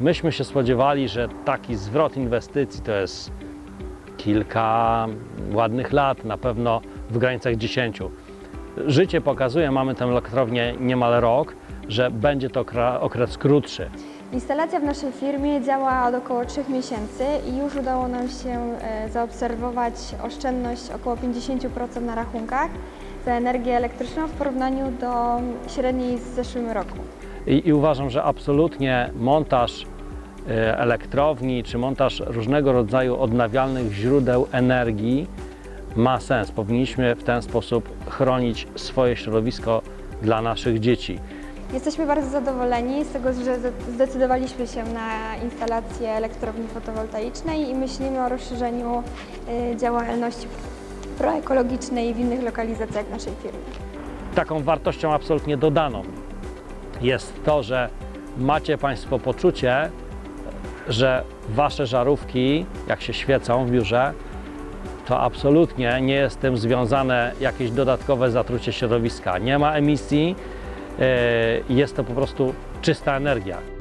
Myśmy się spodziewali, że taki zwrot inwestycji to jest kilka ładnych lat, na pewno w granicach 10. Życie pokazuje, mamy tę elektrownię niemal rok, że będzie to okres krótszy. Instalacja w naszej firmie działa od około 3 miesięcy i już udało nam się e, zaobserwować oszczędność około 50% na rachunkach za energię elektryczną w porównaniu do średniej z zeszłym roku. I, I uważam, że absolutnie montaż e, elektrowni czy montaż różnego rodzaju odnawialnych źródeł energii ma sens. Powinniśmy w ten sposób chronić swoje środowisko dla naszych dzieci. Jesteśmy bardzo zadowoleni z tego, że zde- zdecydowaliśmy się na instalację elektrowni fotowoltaicznej i myślimy o rozszerzeniu e, działalności proekologicznej w innych lokalizacjach naszej firmy. Taką wartością absolutnie dodaną jest to, że macie Państwo poczucie, że Wasze żarówki, jak się świecą w biurze, to absolutnie nie jest z tym związane jakieś dodatkowe zatrucie środowiska. Nie ma emisji, yy, jest to po prostu czysta energia.